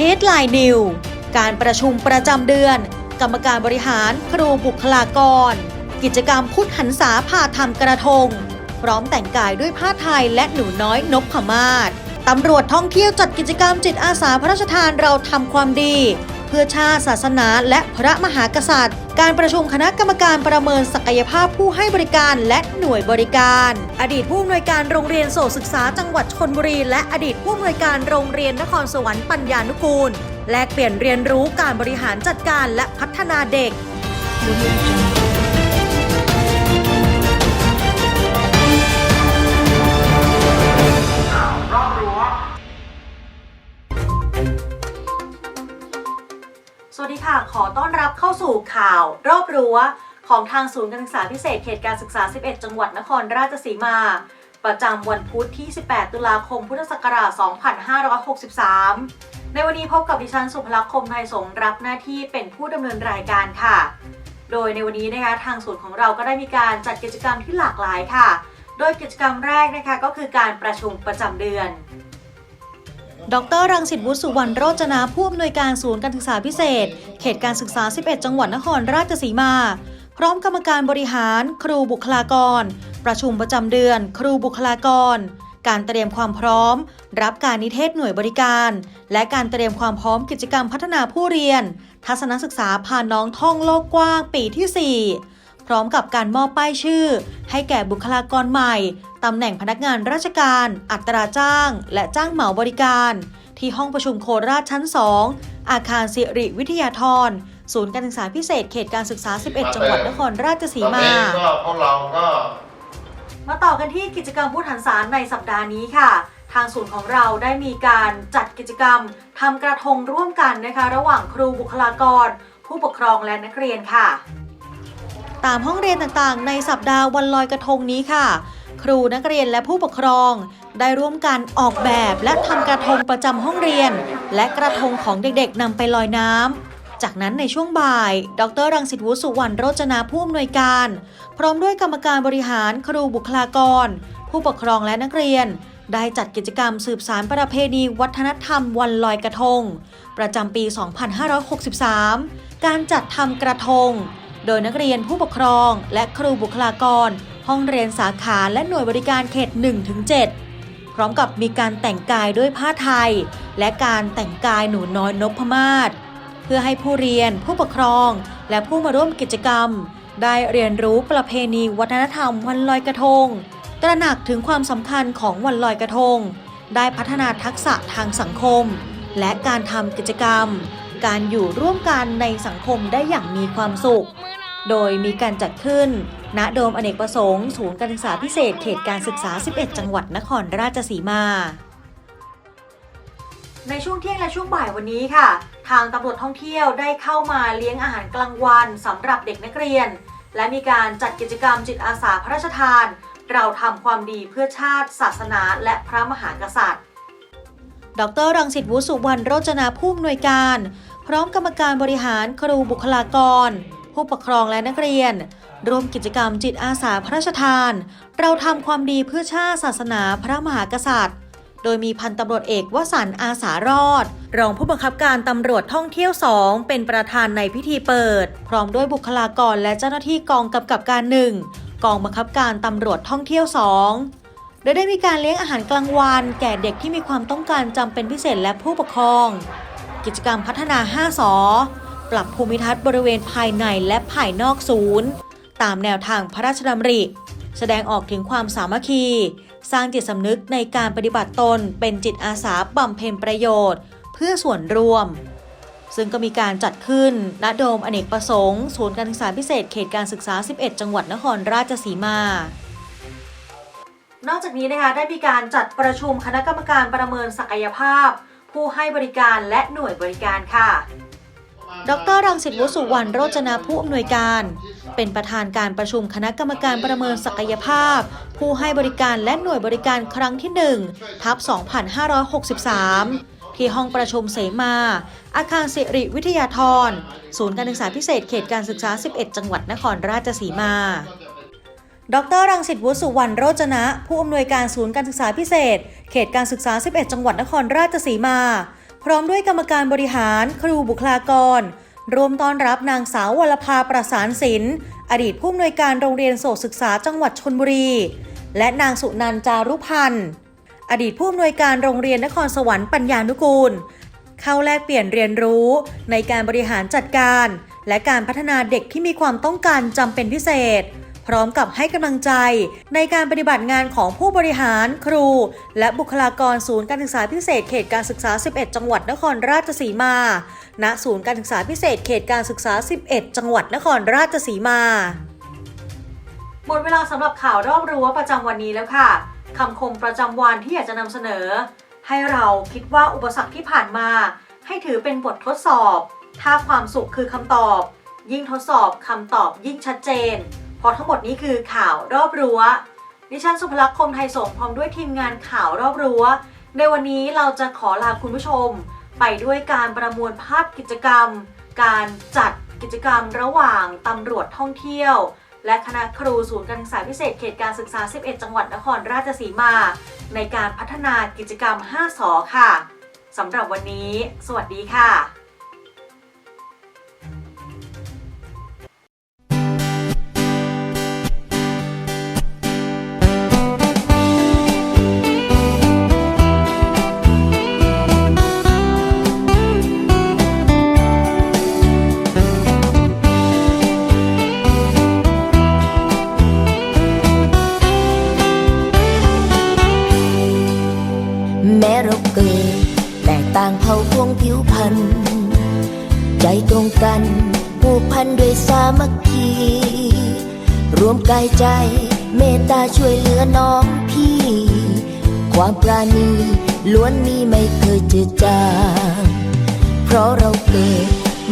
Headline New การประชุมประจำเดือน กรรมการบริหารครูบุคลากร กิจกรรมพุทธหันษาพาทำกระทง พร้อมแต่งกายด้วยผ้าไทยและหนูน้อยนพขมาศตำรวจท่องเที่ยวจัดกิจกรรมจิตอาสาพระราชทานเราทำความดี เพื่อชาติศาสนา และพระมหากษัตริย์ การประชุมคณะกรรมการประเมินศักยภาพผู้ให้บริการและหน่วยบริการ อดีตผู้อำนวยการโรงเรียนโสศึกษาจังหวัดชนบุรี และอดีตผู้อำนวยการโรงเรียนนครสวรรค์ปัญญานุกูล แลกเปลี่ยนเรียนรู้การบริหารจัดการและพัฒนาเด็ก สวัสดีค่ะ ขอต้อนรับเข้าสู่ข่าว รอบรั้วของทางศูนย์การศึกษาพิเศษเขตการศึกษา 11 จังหวัดนครราชสีมา ประจำวันพุธที่ 18 ตุลาคม พุทธศักราช 2563 ในวันนี้พบกับดิฉันสุภลักษณ์คมไทยสงรับหน้าที่เป็นผู้ดำเนินรายการค่ะ โดยในวันนี้นะคะทางศูนย์ของเราก็ได้มีการจัดกิจกรรมที่หลากหลายค่ะ โดยกิจกรรมแรกนะคะก็คือการประชุมประจำเดือน ดรรังสิตวุฒิสุวรรณโรจนาผู้อำนวยการศูนย์การศึกษาพิเศษ เขตการศึกษา 11 จังหวัดนครราชสีมา พร้อมกรรมการบริหาร ครูบุคลากร ประชุมประจำเดือน ครูบุคลากร การเตรียมความพร้อม รับการนิเทศหน่วยบริการ และการเตรียมความพร้อมกิจกรรมพัฒนาผู้เรียน ทัศนศึกษาพาน้องท่องโลกกว้างปีที่ 4 พร้อมกับการมอบป้ายชื่อ ให้แก่บุคลากรใหม่ ตำแหน่งพนักงานราชการ อัตราจ้าง และจ้างเหมาบริการ ที่ห้องประชุมโคราชชั้น 2 อาคารสิริวิทยาธรศูนย์การศึกษาพิเศษเขตการศึกษา 11 จังหวัดนครราชสีมา ตอนนี้ก็พวกเราก็ มาต่อกันที่กิจกรรมพุทธหันษาในสัปดาห์นี้ค่ะ ทางศูนย์ของเราได้มีการจัดกิจกรรมทำกระทงร่วมกันนะคะ ระหว่างครูบุคลากร ผู้ปกครองและนักเรียนค่ะ ตามห้องเรียนต่างๆ ในสัปดาห์วันลอยกระทงนี้ค่ะ ครูนักเรียนและผู้ปกครอง ได้ร่วมกันออกแบบและทำกระทงประจำห้องเรียน และกระทงของเด็กๆนำไปลอยน้ำจากนั้นในช่วงบ่าย ดรรังสิตวุฒิสุวรรณโรจนาผู้อำนวยการ พร้อมด้วยกรรมการบริหารครูบุคลากร ผู้ปกครองและนักเรียน ได้จัดกิจกรรมสืบสารประเพณีวัฒนธรรมวันลอยกระทง ประจำปี 2563 การจัดทำกระทง โดยนักเรียนผู้ปกครอง และครูบุคลากร ห้องเรียนสาขาและหน่วยบริการเขต 1-7 พร้อมกับมีการแต่งกายด้วยผ้าไทย และการแต่งกายหนูน้อยนพมาศเพื่อให้ผู้เรียนผู้ปกครอง และผู้มาร่วมกิจกรรม ได้เรียนรู้ประเพณีวัฒนธรรมวันลอยกระทง ตระหนักถึงความสำคัญของวันลอยกระทง ได้พัฒนาทักษะทางสังคม และการทำกิจกรรม การอยู่ร่วมกันในสังคมได้อย่างมีความสุข โดยมีการจัดขึ้น ณ โดมอเนกประสงค์ ศูนย์การศึกษาพิเศษเขตการศึกษา 11 จังหวัดนครราชสีมา ในช่วงเที่ยงและช่วงบ่ายวันนี้ค่ะ ทางตำรวจท่องเที่ยวได้เข้ามาเลี้ยงอาหารกลางวันสำหรับเด็กนักเรียน และมีการจัดกิจกรรมจิตอาสาพระราชทาน เราทำความดีเพื่อชาติ ศาสนา และพระมหากษัตริย์ ดรรังสิตวุสุวรรณโรจนาผู้อำนวยการ พร้อมกรรมการบริหารครูบุคลากร ผู้ปกครองและนักเรียน ร่วมกิจกรรมจิตอาสาพระราชทาน เราทำความดีเพื่อชาติศาสนาพระมหากษัตริย์ โดยมีพันตำรวจเอกวสันต์อาสารอด รองผู้บังคับการตำรวจท่องเที่ยว2เป็นประธานในพิธีเปิด พร้อมด้วยบุคลากรและเจ้าหน้าที่กองกำกับการหนึ่งกองบังคับการตำรวจท่องเที่ยว2โดยได้มีการเลี้ยงอาหารกลางวัน แก่เด็กที่มีความต้องการจำเป็นพิเศษและผู้ปกครอง กิจกรรมพัฒนา 5สอ ปรับภูมิทัศน์บริเวณภายในและภายนอกศูนย์ ตามแนวทางพระราชดำริ แสดงออกถึงความสามัคคี สร้างจิตสำนึกในการปฏิบัติตนเป็นจิตอาสาบำเพ็ญประโยชน์ เพื่อส่วนรวม ซึ่งก็มีการจัดขึ้นณโดมอเนกประสงค์ ศูนย์การศึกษาพิเศษเขตการศึกษา 11 จังหวัดนครราชสีมานอกจากนี้นะคะได้มีการจัดประชุมคณะกรรมการประเมินศักยภาพ ผู้ให้บริการและหน่วยบริการค่ะ ดรรังสิตวุสุวรรณโรจนาผู้อำนวยการ เป็นประธานการประชุมคณะกรรมการประเมินศักยภาพ ผู้ให้บริการและหน่วยบริการครั้งที่1ทับ2563 ที่ห้องประชุมเสมา อาคารสิริวิทยาธร ศูนย์การศึกษาพิเศษเขตการศึกษา 11 จังหวัดนครราชสีมาดรรังสิตวุสุวรรณโรจนะ ผู้อำนวยการศูนย์การศึกษาพิเศษ เขตการศึกษา 11 จังหวัดนครราชสีมา พร้อมด้วยกรรมการบริหารครูบุคลากรรวมต้อนรับนางสาววรภาประสานศิลป์อดีตผู้อำนวยการโรงเรียนโสศึกษาจังหวัดชนบุรี และนางสุนันจารุพันธ์อดีตผู้อำนวยการโรงเรียนนครสวรรค์ปัญญานุกูล เข้าแลกเปลี่ยนเรียนรู้ในการบริหารจัดการ และการพัฒนาเด็กที่มีความต้องการจำเป็นพิเศษ พร้อมกับให้กำลังใจ ในการปฏิบัติงานของผู้บริหารครู และบุคลากรศูนย์การศึกษาพิเศษเขตการศึกษา 11 จังหวัดนครราชสีมา ณ ศูนย์การศึกษาพิเศษเขตการศึกษา 11 จังหวัดนครราชสีมา หมดเวลาสำหรับข่าวรอบรั้วประจำวันนี้แล้วค่ะคำคมประจำวันที่อยากจะนำเสนอ ให้เราคิดว่าอุปสรรคที่ผ่านมา ให้ถือเป็นบททดสอบ ถ้าความสุขคือคำตอบ ยิ่งทดสอบคำตอบยิ่งชัดเจน ราะทั้งหมดนี้คือข่าวรอบรั้ว ดิฉันสุภลักษณ์คมไทยสงพร้อมด้วยทีมงานข่าวรอบรั้ว ในวันนี้เราจะขอลาคุณผู้ชม ไปด้วยการประมวลภาพกิจกรรม การจัดกิจกรรมระหว่างตำรวจท่องเที่ยว และคณะครูศูนย์การศึกษาพิเศษเขตการศึกษา 11 จังหวัดนครราชสีมา ในการพัฒนากิจกรรม 5สอค่ะสำหรับวันนี้ สวัสดีค่ะ กพันด้วยสามัคคี รวมกายใจเมตตาช่วยเหลือน้องพี่ ความปราณีล้วนมีไม่เคยเจืดจางเพราะเราเกิด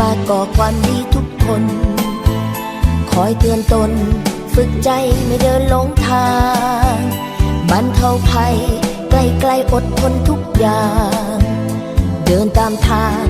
มาก่อความดีทุกคน คอยเตือนตน ฝึกใจไม่เดินหลงทางบรรเทาภัยไกลไกลๆอดทนทุกอย่าง เดินตามทาง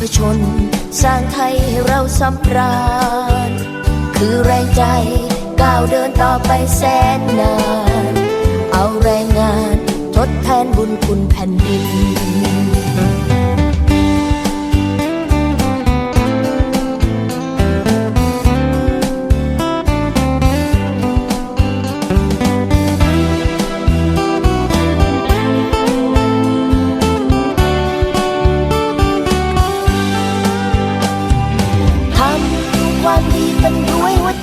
พชน สร้างไทยให้เราสำราญ คือแรงใจก้าวเดินต่อไปแสนนาน เอาแรงงานทดแทนบุญคุณแผ่นดิน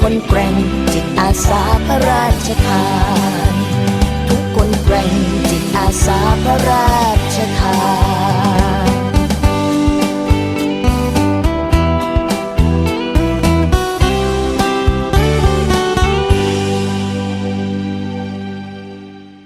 คนแกร่งจิตอาสาพระราชทาน ทุกคนแกร่งจิตอาสาพระราชทาน